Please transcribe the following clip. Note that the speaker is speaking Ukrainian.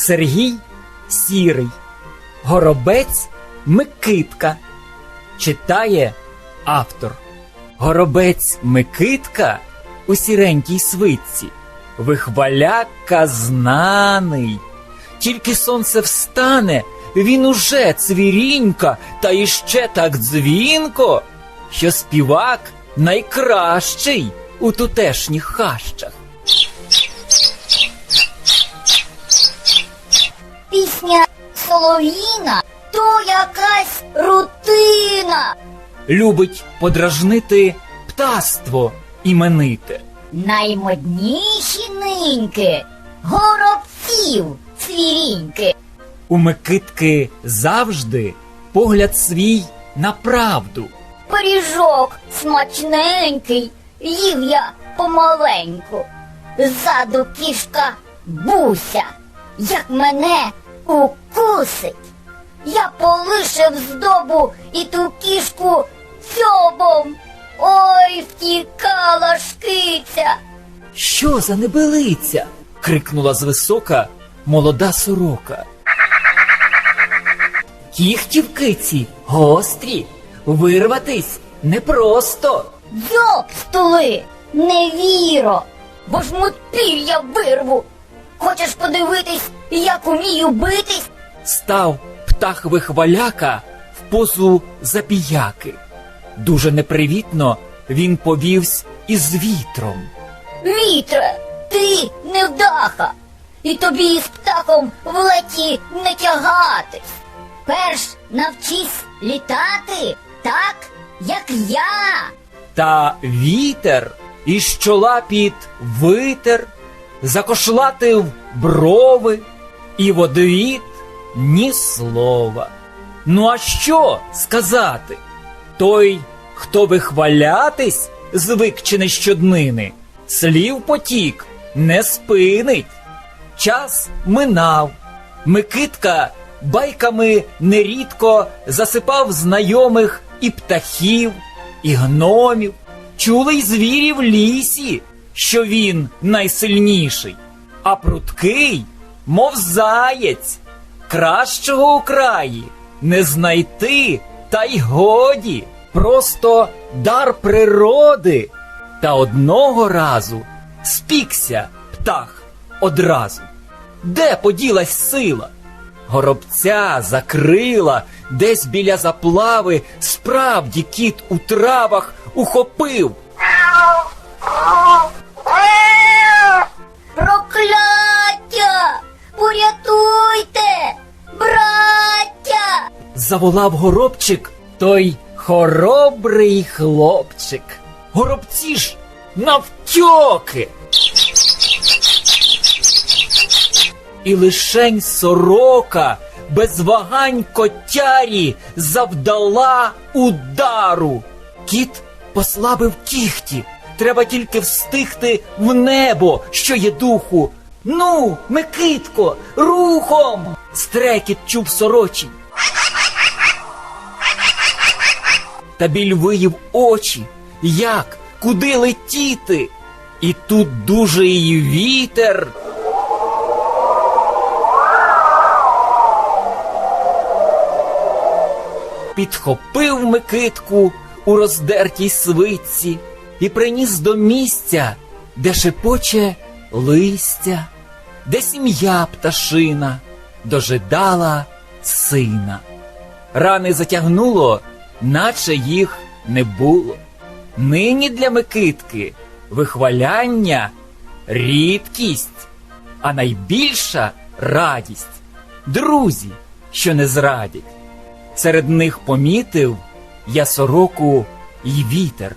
Сергій Сірий, Горобець Микитка. Читає автор. Горобець Микитка у сіренькій свитці. Вихваляка знаний. Тільки сонце встане, він уже цвірінька, та іще так дзвінко, що співак найкращий у тутешніх хащах. Пісня Солов'їна то якась рутина. Любить подражнити птаство імените. Наймодніші ниньки, горобців цвіріньки. У Микитки завжди погляд свій на правду. Пиріжок смачненький, їв я помаленьку. Ззаду кішка буся, як мене укусить. Я полишив здобу і ту кішку цьобом. Ой, втікала шкиця. Що за небелиця? крикнула звисока молода сорока. Кіхті в киці гострі, вирватись непросто. Йоп, стули, не бо ж мутпір'я вирву. Хочеш подивитись, як умію битись? Став птах вихваляка в позу забіяки. Дуже непривітно він повівсь із вітром. Вітре, ти невдаха, і тобі із птахом в леті не тягатись. Перш навчись літати так, як я. Та вітер із чола під витер, закошлатив брови, і в одвіт ні слова. Ну а що сказати? Той, хто вихвалятись звик чи не щоднини, слів потік не спинить. Час минав. Микитка байками нерідко засипав знайомих і птахів, і гномів. Чули й звірі в лісі, що він найсильніший, а пруткий, мов заєць, кращого у краї не знайти, та й годі, просто дар природи. Та одного разу спікся птах одразу. Де поділась сила? Горобця закрила, десь біля заплави, справді кіт у травах ухопив. Заволав горобчик той хоробрий хлопчик. Горобці ж навтьоки. І лишень сорока без вагань котярі завдала удару. Кіт послабив кіхті. Треба тільки встигти в небо, що є духу. Ну, Микитко, рухом! Стрекіт чув сорочий. Та біль виїв очі. Як? Куди летіти? І тут дуже і вітер. Підхопив Микитку у роздертій свитці і приніс до місця, де шепоче листя, де сім'я пташина дожидала сина. Рани затягнуло, наче їх не було. Нині для Микитки вихваляння рідкість, а найбільша радість друзі, що не зрадять. Серед них помітив я сороку й вітер.